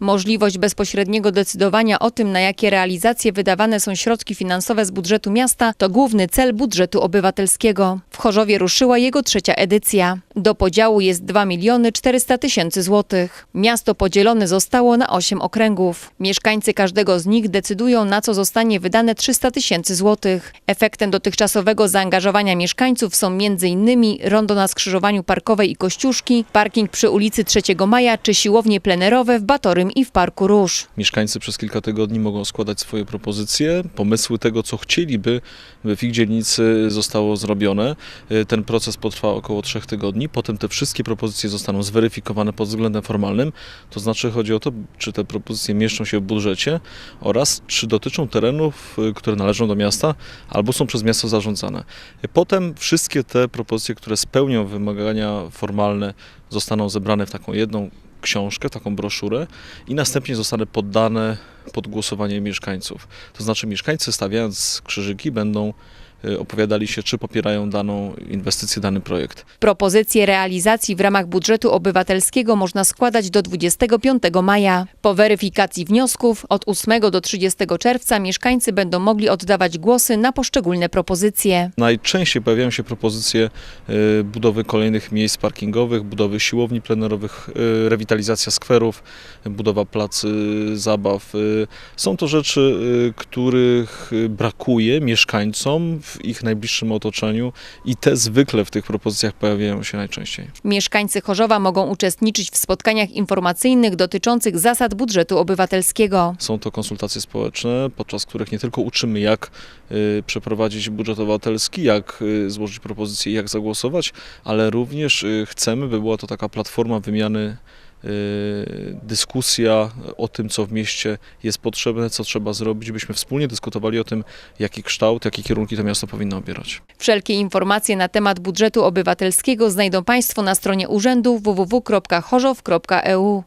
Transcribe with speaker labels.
Speaker 1: Możliwość bezpośredniego decydowania o tym, na jakie realizacje wydawane są środki finansowe z budżetu miasta, to główny cel budżetu obywatelskiego. W Chorzowie ruszyła jego trzecia edycja. Do podziału jest 2 miliony 400 tysięcy złotych. Miasto podzielone zostało na 8 okręgów. Mieszkańcy każdego z nich decydują, na co zostanie wydane 300 tysięcy złotych. Efektem dotychczasowego zaangażowania mieszkańców są m.in. rondo na skrzyżowaniu Parkowej i Kościuszki, parking przy ulicy 3 Maja czy siłownie plenerowe w Batorym i w Parku Róż.
Speaker 2: Mieszkańcy przez kilka tygodni mogą składać swoje propozycje, pomysły tego, co chcieliby, by w ich dzielnicy zostało zrobione. Ten proces potrwa około trzech tygodni. Potem te wszystkie propozycje zostaną zweryfikowane pod względem formalnym. To znaczy chodzi o to, czy te propozycje mieszczą się w budżecie oraz czy dotyczą terenów, y, które należą do miasta albo są przez miasto zarządzane. Potem wszystkie te propozycje, które spełnią wymagania formalne, zostaną zebrane w taką jedną książkę, taką broszurę i następnie zostaną poddane pod głosowanie mieszkańców. To znaczy mieszkańcy stawiając krzyżyki będą opowiadali się, czy popierają daną inwestycję, dany projekt.
Speaker 1: Propozycje realizacji w ramach budżetu obywatelskiego można składać do 25 maja. Po weryfikacji wniosków od 8 do 30 czerwca mieszkańcy będą mogli oddawać głosy na poszczególne propozycje.
Speaker 2: Najczęściej pojawiają się propozycje y, budowy kolejnych miejsc parkingowych, budowy siłowni plenerowych, y, rewitalizacja skwerów, budowa placy zabaw. Y, Są to rzeczy, y, których y, brakuje mieszkańcom w ich najbliższym otoczeniu i te zwykle w tych propozycjach pojawiają się najczęściej.
Speaker 1: Mieszkańcy Chorzowa mogą uczestniczyć w spotkaniach informacyjnych dotyczących zasad budżetu obywatelskiego.
Speaker 2: Są to konsultacje społeczne, podczas których nie tylko uczymy, jak y, przeprowadzić budżet obywatelski, jak y, złożyć propozycje i jak zagłosować, ale również y, chcemy, by była to taka platforma wymiany, dyskusja o tym, co w mieście jest potrzebne, co trzeba zrobić, byśmy wspólnie dyskutowali o tym, jaki kształt, jakie kierunki to miasto powinno obierać.
Speaker 1: Wszelkie informacje na temat budżetu obywatelskiego znajdą Państwo na stronie urzędu www.chorzow.eu.